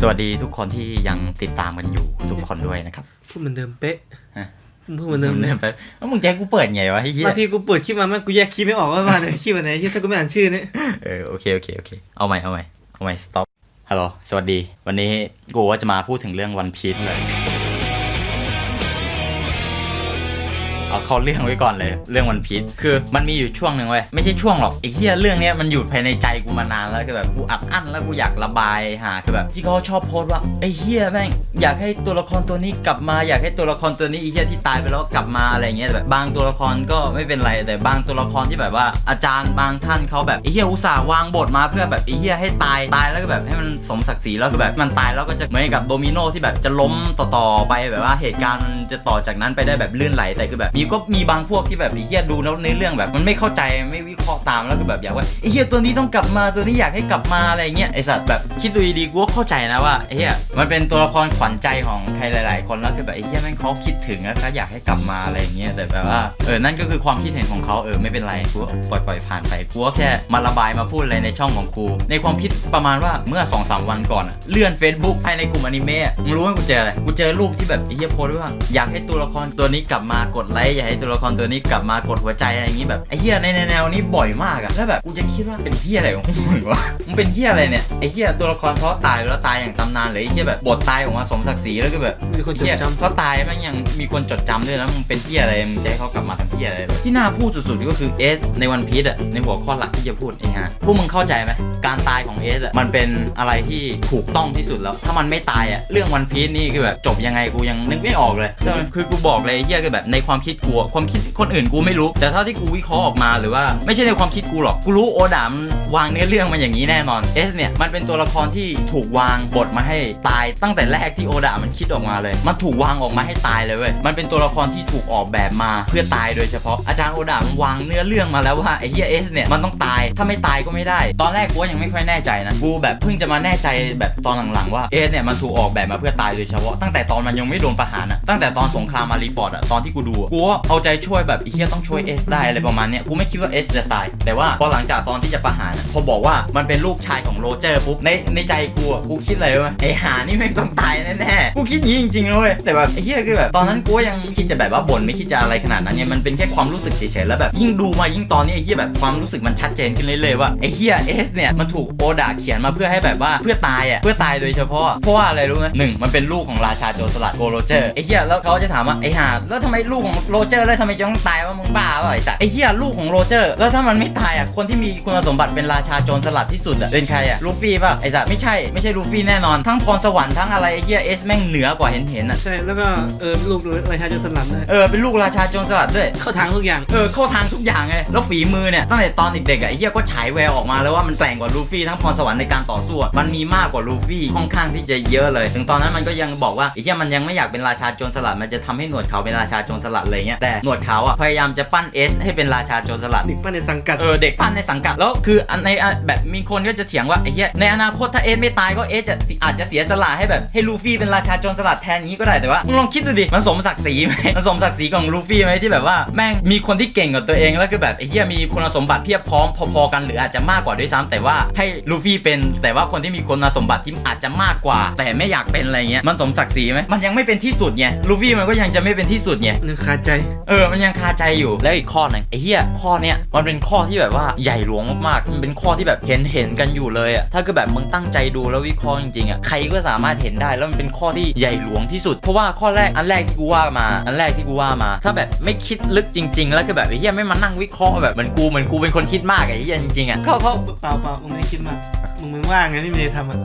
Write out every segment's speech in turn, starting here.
สวัสดีทุกคนที่ยังติดตามกันอยู่ทุกคนด้วยนะครับพูดเหมือนเดิมเป๊ะฮะมึงพูดเหมือนเดิมเลยไปแล้วมึงจะให้กูเปิดไงวะไอ้เหี้ยบางทีกูเปิดคลิปมาแม่งกูแยกคลิปไม่ออกว่ามาไหนคลิปอันไหนที่ถ้ากูไม่อ่านชื่อเนี่ยเออโอเคโอเคโอเคเอาใหม่เอาใหม่เอาใหม่ stop ฮัลโหลสวัสดี วันนี้กูว่าจะมาพูดถึงเรื่องวันพีชเลย เอาเข้าเรื่องไว้ก่อนเลย เรื่องวันพีชคือมันมีอยู่ช่วงหนึ่งเว้ยไม่ใช่ช่วงหรอกไอ้เหี้ยเรื่องเนี้ยมันอยู่ภายในใจกูมานานแล้วคือแบบกูอัดอั้นแล้วกูอยากระบายหาคือแบบที่เขาชอบโพสต์ว่าไอ้เหี้ยแม่งอยากให้ตัวละครตัวนี้กลับมาอยากให้ตัวละครตัวนี้ไอ้เหี้ยที่ตายไปแล้วกลับมาอะไรเงี้ยแต่แบบบางตัวละครก็ไม่เป็นไรแต่บางตัวละครที่แบบว่า อาจารย์บางท่านเขาแบบไอ้เหี้ยอุตส่าห์วางบทมาเพื่อแบบไอ้เหี้ยให้ตายตายแล้วก็แบบให้มันสมศักดิ์ศรีแล้วคือแบบมันตายแล้วก็จะเหมือนกับโดมิโนที่แบบจะล้มต่อๆไปแบบว่าเหตุการณ์มันจะต่อจากนั้นไปได้แบบลื่นไหลแต่คือแบบมีก็มีบางพวกที่แบบไอ้เหี้ยดูแล้วในเรื่องแบบมันไม่เข้าใจไม่วิเคราะห์ตามแล้วก็แบบอยากว่าไอ้เหี้ยตัวนี้ต้องกลับมาตัวนี้อยากให้กลับมาอะไรเงี้ยไอสัตว์แบบคิดดูดีๆกูก็เข้าใจนะว่าไอ้เหี้ยมันเป็นตัวละครขวัญใจของใครหลาย ๆ คนแล้วคือแบบไอ้เหี้ยแม่งเขาคิดถึงแล้วก็อยากให้กลับมาอะไรเงี้ยแต่แบบว่าเออนั่นก็คือความคิดเห็นของเขาเออไม่เป็นไรกูปล่อยปล่อยผ่านไปกูแค่มาระบายมาพูดอะไรในช่องของกู ในความคิดประมาณว่าเมื่อ2อสวันก่อนเลื่อน Facebook ภายในกลุ่มอนิเมะมึงรู้ว่ากูเจออะไรกูเจอรูปที่แบบไอ้เหี้ยโพสต์ไว้ว่าอยากให้ตัวละครตัวนี้กลับมากดไลค์อยากให้ตัวละครตัวนี้กลับมากดหัวใจอะไรอย่างงี้แบบไอ้เหี้ยในแนวนี้บ่อยมากอะแล้วแบบกูจะคิดว่าเป็นเหี้ยอะไรของมึงวะมึงเป็นเหี้ยอะไรเนี่ยไอ้เหี้ยตัวละครเขาตายไปแล้วตายอย่างตำนานเลยไอ้เหี้ยแบบบทตายออกมาสมศักดิ์ศรีแล้วก็แบบมีคนจเหี้ยดจำเขาตายแม่งยังมีคนจดจำด้วยนะมึงเป็นเหี้ยอะไรมึงจะให้เขากลับมาทำเหี้ยอะไรเลยที่น่าพูดสุดๆก็คือเอสในวันพีชอะในหัวข้อหลักที่จะพูดไอ้ฮะพวกมึงเข้าใจไหมการตายของเอสอะมันเป็นอะไรที่ถูกต้องที่สุดแล้ว ถ้ามันไม่ตายอะเรื่องวันพีชนี่คือแบบจบยังไงกูยังนึกไม่ออกเลยคือกูบอกเลยไอ้เหี้ยคือแบบในความคิดกูอะความคิดคนอื่นกูไม่รู้ แต่เท่าที่กูวิเคราะห์ออกมาหรือว่าไม่ใช่ในความคิดกูหรอกกูรู้โอดามนวางเนื้อเรื่องมาอย่างนี้แน่นอนเอสเนี่ยมันเป็นตัวละครที่ถูกวางบทมาให้ตายตั้งแต่แรกที่โอดามันคิดออกมาเลย มันถูกวางออกมาให้ตายเลยเว้ยมันเป็นตัวละครที่ถูกออกแบบมาเพื่อตายโดยเฉพาะอาจารย์โอดามันวางเนื้อเรื่องมาแล้วว่าไอ้เฮียเอสเนี่ยมันต้องตายถ้าไม่ตายก็ไม่ได้ ตอนแรกกูยังไม่ค่อยแน่ใจนะกูแบบเพิ่งจะมาแน่ใจแบบตอนหลังๆว่าเอสเนี่ยมันถูกออกแบบมาเพื่อตายโดยเฉพาะตั้งแต่ตอนมันยังไม่โดนประหารอะตั้งแต่ตอนสงครามมารีฟอร์ดอะตอนที่กูดูกูก็เอาใจช่วยแบบไอ้เฮียต้องช่วยเอสได้อะไรประมาณเนี้ยกูไม่คิดว่าเอสจะตาย แต่ว่าพอหลังจากตอนที่จะประหารอะพอบอกว่ามันเป็นลูกชายของโรเจอร์ปุ๊บในในใจกูอะกูคิดอะไรวะไอ้หานี่ไม่งต้องตายแน่ๆกูคิดอย่างนี้จริงๆนะเลยแต่แบบไอ้เฮียคือแบบตอนนั้นกูก็ยังคิดจะแบบว่าบ่นไม่คิดจะอะไรขนาดนั้นเนี่ยมันเป็นแค่ความรู้สึกเฉยๆแล้วแบบยิ่งดูมายิ่งตอนนี้ไอ้เฮียแบบความรู้สึกมันชัดเจนขึ้นเรื่อยๆว่าไอ้เฮียเอสเนี่ยมันถูกโอดาเขียนมาเพื่อให้แบบว่าเพื่อตายอะเพื่อตายโดยเฉพาะเพราะว่าอะไรรู้ไหมหนึ่งมันเป็นลูกของราชาโจรสลัดโกโรเจอร์ไอ้เฮียแล้วเขาจะถามว่าไอ้หาแล้วทำไมลูกของโรเจอร์แล้วทำไมจะต้องตายว่ามึงบ้าเปล่าไอ้สัตว์ไอ้เฮียลูกของโรเจอร์ แล้วถ้ามันไม่ตายอะคนที่มีคุณสมบัติเป็นราชาโจรสลัดที่สุดอะเป็นใครอะลูฟี่ป่ะไอ้สัตว์ไม่ใช่ไม่ใช่ลูฟี่แน่นอนทั้งพรสวรรค์ทั้งอะไรไอ้เฮียเอสแม่งเหนือกว่าเห็นเห็นๆอะใช่แล้วก็เออลูกราชาจะสลัดด้วยเออเป็นลูกราชาโจรสลัดด้วยเข้าทางทุกอย่างเออเข้าทางทุกอย่างไงแล้วฝีมือเนี่ยตั้งแต่ตอนเด็กๆอะไอ้เหี้ยก็ฉายแววออกมาแล้วว่ามันแกร่งกว่าลูฟี่ทั้งพรสวรรค์ในการต่อสู้อะมันมีมากกว่าลูฟี่ค่อนข้างที่จะเยอะเลย ถึงตอนนั้นมันก็ยังบอกว่าไอ้เหี้ยมันยังไม่อยากเป็นราชาโจรสลัดมันจะทำให้หนวดเขาเป็นราชาโจรสลัดเลยเงี้ยแต่หนวดเขาอะพยายามจะปั้นเอสให้เป็นราชาโจรสลัด เด็กป้าในสังกัด เออเด็กปั้นในสังกัดแล้วคืออันในอันแบบมีคนก็จะเถียงว่าไอ้เหี้ยในอนาคตถ้าเอสไม่ตายก็เอสจะอาจจะเสียสละให้แบบให้ลูฟี่เป็นราชาโจรสลัดแทนอย่างนี้ก็ได้แต่ว่ามึงลองคิดดูดิมันสมศักดิ์ศรีไหมมันสมศักดิ์ศรีของลูฟี่ไหมที่แบบว่าแม่งมีคนที่เก่งกว่าตัวเองแล้วคือแบบไอ้เหี้ยมีคุณสมบัติเพียบพร้อมพอๆกันหรืออาจจะมากกว่าด้วยซ้ำแต่ว่าให้ลูฟี่เป็น แต่ว่าคนที่มีคุณสมบัติที่อาจจะมากกว่า แต่ไม่อยากเป็นอะไรเงี้ยมันสมศักดิ์ศรีไหมมันยังไม่เป็นที่สุดไงลูฟี่มันก็ยังจะไม่เป็นที่สุดไง นึกคาใจเออ มันยังคาใจอยู่ แล้วอีกข้อหนึงไอ้เหี้ยข้อเนี้ยมันเป็นข้อที่แบบว่าใหญ่หลวงมากๆ มันเป็นข้อที่แบบเห็นเห็นกันอยู่เลยอะถ้าคือแบบมึงตั้งใจดูแล้ววิเคราะห์จริงๆอะใครก็สามารถเห็นได้แล้วมันเป็นข้อที่ใหญ่หลวงที่สุด เพราะว่าข้อแรกอันแรกที่กูว่ามา อันแรกที่กูว่ามา ถ้าแบบไม่คิดลึกจริง ๆ แล้วคือแบบไอ้เหี้ยไม่มานั่งวิเคราะห์แบบเหมือนกูเหมือนกูเป็นคนคิดมากอะไอ้เหี้ยจริงๆอะเขาเขาเปล่าเปล่ามึงไม่ได้คิดมากมึงมึงว่างไงไม่มีอะไรทำอะ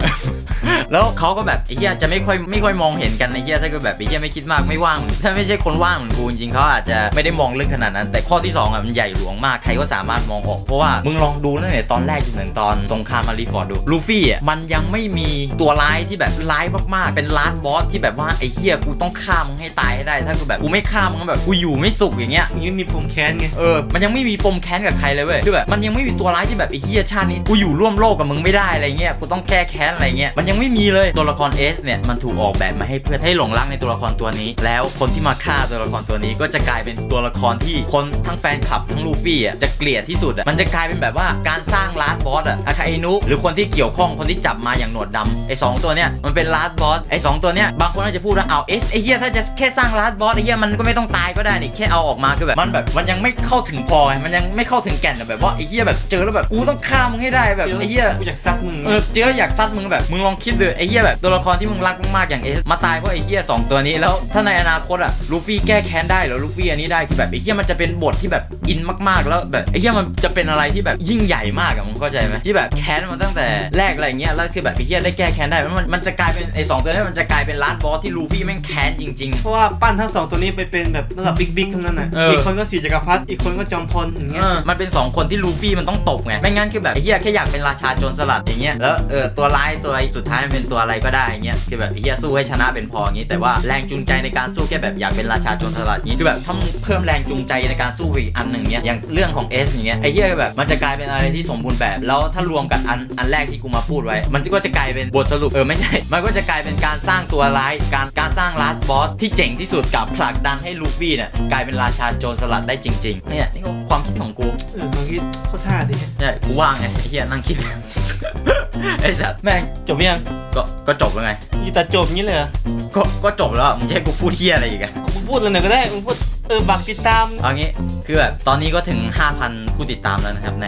แล้วเขาก็แบบไอ้เหี้ยจะไม่ค่อยไม่ค่อยมองเห็นกันไอ้เหี้ยถ้าเกิดแบบไอ้เหี้ยไม่คิดมากไม่ว่าง ถ้าไม่ใช่คนว่างเหมือนกูจริงๆเขาอาจจะไม่ได้มองลึกขนาดนั้น แต่ข้อที่สองอะมันใหญ่หลวงมากใครก็สามารถมองออกเพราะว่ามึงลองดูตั้งแต่ตอนแรกจนถึงตอนสงครามมารีฟอร์ดดูลูฟี่อะมันยังไม่มีตัวร้ายที่แบบร้ายมากๆ เป็นลาสบอสที่แบบว่าไอ้เหี้ยกูต้องฆ่ามึงให้ตายให้ได้ ถ้ากูแบบกูไม่ฆ่ามึงก็แบบกูอยู่ไม่สุขอย่างเงี้ยมึงไม่มีปมแค้นไงเออมันยังไม่มีปมแค้นกับใครเลยเว้ยคือแบบมันยังไม่มีตัวร้ายที่แบบไอ้เฮียชาตินี้กูอยู่ร่วมโลกกับมึงไม่ได้อะไรเงี้ยกูต้องแก้แค้นอะไรเงี้ยมันยังยังไม่มีเลยตัวละครเอสเนี่ยมันถูกออกแบบมาให้เพื่อให้หลงรักในตัวละครตัวนี้ แล้วคนที่มาฆ่าตัวละครตัวนี้ก็จะกลายเป็นตัวละครที่คนทั้งแฟนคลับทั้งลูฟี่อะจะเกลียดที่สุดอะมันจะกลายเป็นแบบว่าการสร้างลาสบอสอะอาคาอินุหรือคนที่เกี่ยวข้องคนที่จับมาอย่างหนวดดำไอ้สองตัวเนี้ยมันเป็นลาสบอสไอ้สองตัวเนี้ยบางคนอาจจะพูดว่าเอาเอสไอ้เหี้ยถ้าจะแค่สร้างลาสบอสไอ้เหี้ยมันก็ไม่ต้องตายก็ได้นี่แค่เอาออกมาคือแบบมันแบบมันยังไม่เข้าถึงพอไงมันยังไม่เข้าถึงแก่นอะแบบว่าไอ้เหี้ยแบบเจอแล้วแบบกูต้องฆ่ามึงให้ได้แบบไอ้เหี้ยกูอยากซัดมึงเออเจออยากซัดมึงแบบมึงลองคิดดูไอ้เหี้ยแบบตัวละครที่มึงรักมากๆอย่างเอสมาตายเพราะไอ้เหี้ยสองตัวนี้แล้วถ้าในอนาคตอะลูฟี่แก้แค้นได้เหรอลูฟี่อันนี้ได้คือแบบไอ้เหี้ยมันจะเป็นบทที่แบบอินมากๆ แล้วแบบไอ้เหี้ยมันจะเป็นอะไรที่แบบยิ่งใหญ่มากอะมึงเข้าใจไหมที่แบบแค้นมาตั้งแต่แรกอะไรเงี้ยแล้วคือแบบไอ้เหี้ยได้แก้แค้นได้มันมันจะกลายเป็นไอ้สองตัวนี้มันจะกลายเป็นลาสบอสที่ลูฟี่แม่งแค้นจริงเพราะว่าปั้นทั้งสองตัวนี้ไปเป็นแบบระดับบิ๊กบิ๊กทั้งนั้นน่ะเอออี อีกคนก็สีจักรพรรดิอีกคนก็จอมพลอย่างๆเงี้เอยอมันเป็นสองคนที่ลูฟี่มันต้องตบไง ไม่งั้นคือแบบไอ้เหี้ยแค่อยากเป็นราชาโจรสลัดอย่างเงี้ย แล้วเออตัวร้ายตัวสุดท้ายมันเป็นตัวอะไรก็ได้อย่างเงี้ยคือแบบไอ้เหี้ยสู้ให้ชนะเป็นพออย่างงี้ แต่ว่าแรงจูงใจในการสู้แค่แบบอยากเป็นราชาโจรสลัดอย่างงี้คือแบบถ้ามึงเพิ่มแรงจูงใจในการสู้ไปอีกอันหนึ่งเงี้ยอย่างเรื่องของ S อย่างเงี้ยไอ้เหี้ยแบบมันจะกลายเป็นอะไรที่สมบูรณ์แบบ แล้วถ้ารวมกับอันอันแรกที่กูมาพูดไว้ มันก็จะกลายเป็นบทสรุปเออไม่ใช่ มันก็จะกลายเป็นการสร้างตัวร้ายการการสร้างลาสบอสที่เจ๋งที่สุดกับผลักดันให้ลูฟี่เนี่ยกลายเป็นราชาโจรสลัดได้จริงๆเนี่ยนี่ก็ความคิดของกูเออความคิดเขาท่าดิใช่กูว่างไงไอ้เหี้ยนั่งคิด ไอ้สัตว์แม่งจบยังก็ก็จบแล้วไงอยู่แต่จบอย่างนี้เลยเหรอก็ก็จบแล้วอะมึงจะให้กูพูดเหี้ยอะไรอีกอะมึงพูดอะไรหน่อยก็ได้มึงพูดเออบักติดตามเอางี้คือแบบตอนนี้ก็ถึง 5,000 ผู้ติดตามแล้วนะครับใน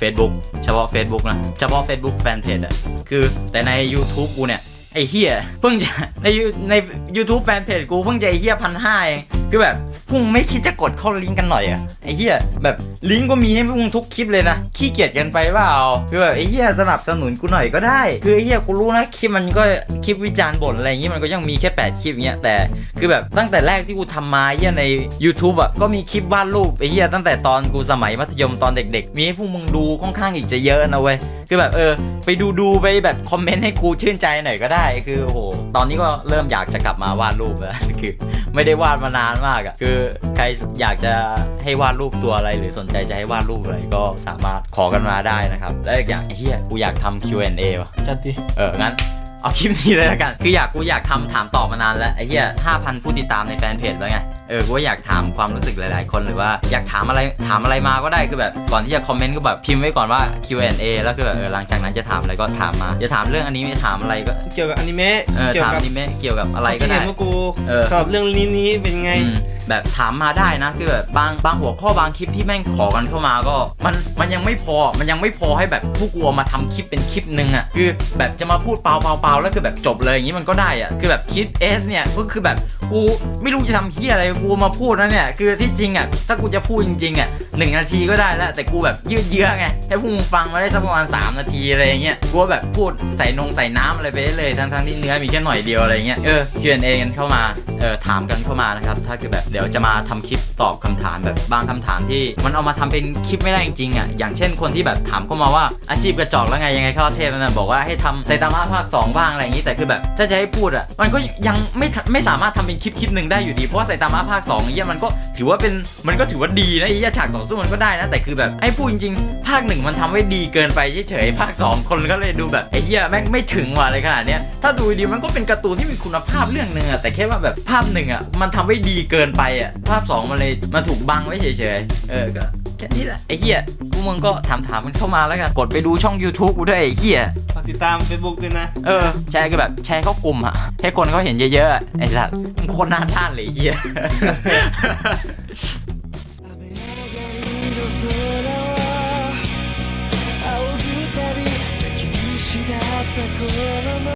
Facebook เฉพาะ Facebook นะ เฉพาะ Facebook Fanpage อะคือแต่ใน YouTube กูเนี่ย ไอ้เฮียเพิ่งจะใน You- ใน YouTube Fanpage กูเพิ่งจะไอ้เฮียพันห้าเอง คือแบบพวกมึงไม่คิดจะกดเข้าลิงก์กันหน่อยอะไอ้เฮียแบบลิงก์ก็มีให้พวกมึงทุกคลิปเลยนะขี้เกียจกันไปเปล่าคือแบบไอ้เฮียสนับสนุนกูหน่อยก็ได้ คือไอ้เฮียกูรู้นะคลิปมันก็คลิปวิจารณ์บ่นอะไรอย่างงี้มันก็ยังมีแค่8คลิปเงี้ยแต่คือแบบตั้งแต่แรกที่กูทำมาเฮียใน YouTube อะก็มีคลิปวาดรูปไอ้เฮียตั้งแต่ตอนกูสมัยมัธยมตอนเด็ก ๆ มีให้พวกมึงดูค่อนข้างอีกจะเยอะนะเว้ยคือแบบเออ ไปดูดูไปแบบคอมเมนต์ให้กูชื่นใจหน่อยก็ได้ คือโอ้โหตอนนี้ก็เริ่มอยากจะกลับมาวาดรูปแล้วคือ ไม่ได้วาดมานานมากอะคือใครอยากจะให้วาดรูปตัวอะไร หรือสนใจจะให้วาดรูปอะไรก็สามารถขอกันมาได้นะครับ และอีกอย่างไอ้เฮียกูอยากทำ Q&A ว่ะจัดดิ เอองั้น เอาคลิปนี้เลยละกัน คืออยากกูอยากทำถามตอบมานานแล้วไอ้เหี้ยห้าพันผู้ติดตามในแฟนเพจแล้วไง เออ กูก็อยากถามความรู้สึกหลาย ๆ คนหรือว่าอยากถามอะไรถามอะไรมาก็ได้คือแบบก่อนที่จะคอมเมนต์ก็แบบพิมพ์ไว้ก่อนว่า Q&A แล้วคือแบบเออหลังจากนั้นจะถามอะไรก็ถามมาจะถามเรื่องอันนี้จะถามอะไรก็เกี่ยวกับอนิเมะเออเกี่ยวถามกับอนิเมะเกี่ยวกับอะไรก็ที่ได้เห็นว่ากูเออตอบเรื่องนี้นี้เป็นไงอืมแบบถามมาได้นะคือแบบบางบางหัวข้อบางคลิปที่แม่งขอกันเข้ามาก็ มันมันยังไม่พอมันยังไม่พอให้แบบผู้กลัวมาทำคลิปเป็นคลิปหนึ่งอะคือแบบจะมาพูดเปล่าเปล่าเปล่าแล้วคือแบบจบเลยอย่างนี้มันก็ได้อะคือแบบคลิปเอสเนี่ยก็คือแบบกูไม่รู้จะทำเฮียอะไรกูมาพูดนะเนี่ยคือที่จริงอะถ้ากูจะพูดจริงๆอะหนึ่งนาทีก็ได้แล้วแต่กูแบบยืดเยื้อไงให้พวกมึงฟังมาได้สักประมาณ3นาทีอะไรอย่างเงี้ยกูแบบพูดใส่นงใส่น้ำอะไรไปได้เลยทั้งทั้งๆที่เนื้อมีแค่หน่อยเดียวอะไรเงี้ยเออ Q&A กันเข้ามาเออถามกันเข้ามานะครับถ้าคือแบบเดี๋ยวจะมาทำคลิปตอบคำถามแบบบางคำถามที่มันเอามาทำเป็นคลิปไม่ได้จริงๆอะอย่างเช่นคนที่แบบถามเข้ามาว่าอาชีพกระจอกแล้วไงยังไงเข้าเทพนั่นบอกว่าให้ทำไซตามะภาค2บ้างอะไรอย่างนี้แต่คือแบบ ถ้าจะให้พูดอะมันก็ยังไม่ไม่สามารถทำเป็นคลิปคลิปหนึ่งได้อยู่ดี เพราะว่าไซตามะภาค2องเงี้ยมันก็ถือว่าเป็นมันก็ถือว่าดีนะไอ้เหี้ยฉากต่อสู้มันก็ได้นะแต่คือแบบให้พูดจริงๆ ภาคหนึ่งมันทำไว้ดีเกินไปเฉยๆภาค 2 คนก็เลยดูแบบไอ้เหี้ยแม่งไม่ถึงว่ะอะไรขนาดเนี้ยถ้าดูดีมันก็เป็นการ์ตูนที่มีคุณภาพเรื่องหนึ่งอะแต่แค่ว่าแบบภาพหนึ่งอะมันทำไว้ดีเกินไปอะภาพ 2 มันเลยมาถูกบังไว้เฉยๆเออก็แค่นี้แหละไอ้เหี้ยพวกมึงก็ถามถามๆมันเข้ามาแล้วกันกดไปดูช่อง YouTube กูด้วยไอ้เหี้ย ติดตาม Facebook ด้วยนะ เออแชร์ก็แบบแชร์เข้ากลุ่มอะให้คนเขาเห็นเยอะๆอะไอ้สัสมึงโคตรหน้าด้านเลยไอ้เหี้ย の空は仰ぐたび君しだった頃